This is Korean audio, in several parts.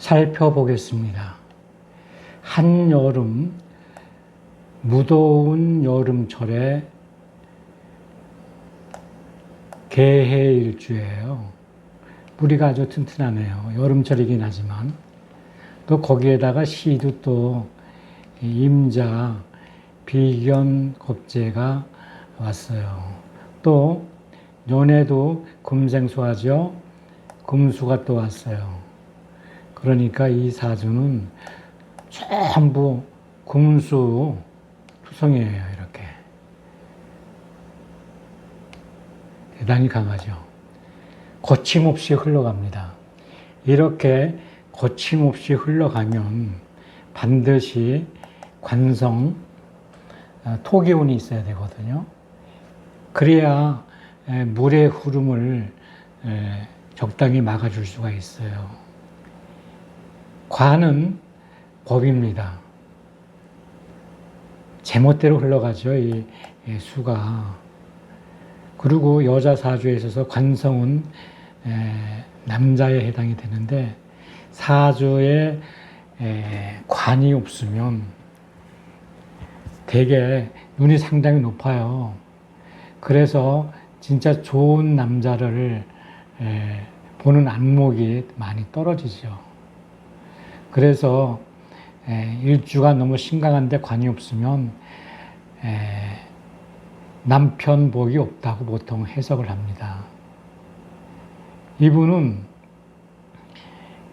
살펴보겠습니다. 한여름, 무더운 여름철에 개해일주예요. 뿌리가 아주 튼튼하네요. 여름철이긴 하지만. 또 거기에다가 시도 또 임자, 비견, 겁재가 왔어요. 또 연애도 금생수하죠. 금수가 또 왔어요. 그러니까 이 사주는 전부 금수 투성이에요. 이렇게 대단히 강하죠. 거침없이 흘러갑니다. 이렇게 거침없이 흘러가면 반드시 관성, 아, 토기운이 있어야 되거든요. 그래야 에, 물의 흐름을 에, 적당히 막아줄 수가 있어요. 관은 법입니다. 제멋대로 흘러가죠, 이, 이 수가. 그리고 여자 사주에 있어서 관성은 에, 남자에 해당이 되는데 사주에 에, 관이 없으면 되게 눈이 상당히 높아요. 그래서 진짜 좋은 남자를 에, 보는 안목이 많이 떨어지죠. 그래서 에, 일주가 너무 심각한데 관이 없으면 에, 남편 복이 없다고 보통 해석을 합니다. 이분은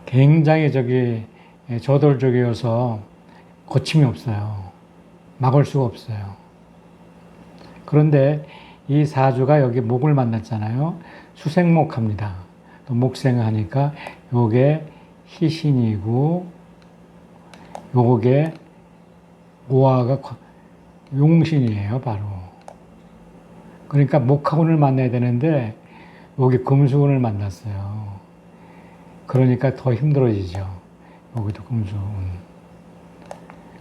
굉장히 저기 저돌적이어서 거침이 없어요. 막을 수가 없어요. 그런데 이 사주가 여기 목을 만났잖아요. 수생목합니다. 또 목생하니까 요게 희신이고 요게 오화가 용신이에요, 바로. 그러니까 목화운을 만나야 되는데 여기 금수운을 만났어요. 그러니까 더 힘들어지죠. 여기도 금수운.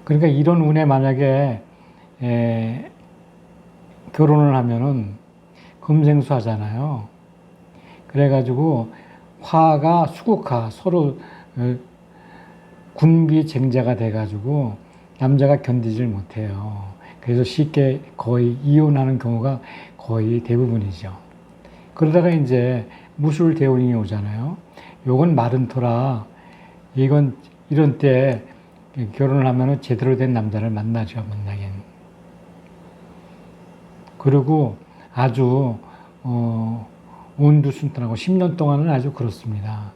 그러니까 이런 운에 만약에 에, 결혼을 하면은 금생수 하잖아요. 그래가지고 화가 수국화 서로 어, 군비쟁자가 돼가지고 남자가 견디질 못해요. 그래서 쉽게 거의 이혼하는 경우가 거의 대부분이죠. 그러다가 이제 무술 대운이 오잖아요. 요건 마른 토라. 이건 이런 때 결혼을 하면 제대로 된 남자를 만나죠, 만나긴. 그리고 아주, 어, 온두순탄하고 10년 동안은 아주 그렇습니다.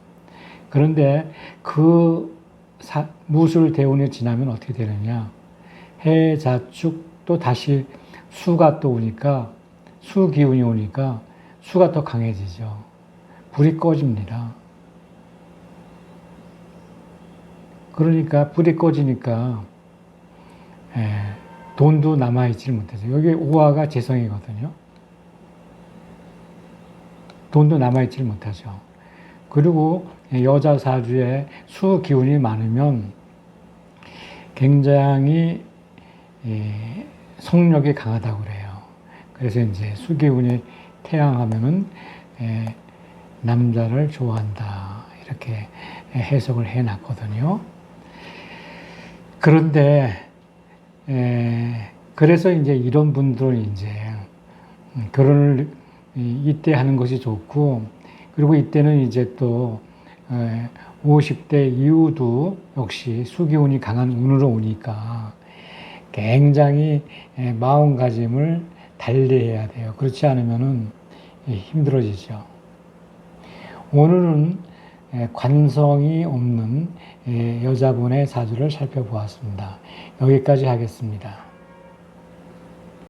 그런데 그 사, 무술 대운이 지나면 어떻게 되느냐. 해자축 또 다시 수가 또 오니까, 수 기운이 오니까 수가 더 강해지죠. 불이 꺼집니다. 그러니까 불이 꺼지니까 에, 돈도 남아있지 못하죠. 여기 오화가 재성이거든요. 돈도 남아있지 못하죠. 그리고 여자 사주에 수 기운이 많으면 굉장히 예, 성욕이 강하다고 그래요. 그래서 이제 수 기운이 태양하면은 예, 남자를 좋아한다 이렇게 해석을 해놨거든요. 그런데 에, 그래서 이제 이런 분들은 이제 결혼을 이때 하는 것이 좋고 그리고 이때는 이제 또 50대 이후도 역시 수기운이 강한 운으로 오니까 굉장히 마음가짐을 달리해야 돼요. 그렇지 않으면은 힘들어지죠. 오늘은 관성이 없는 여자분의 사주를 살펴보았습니다. 여기까지 하겠습니다.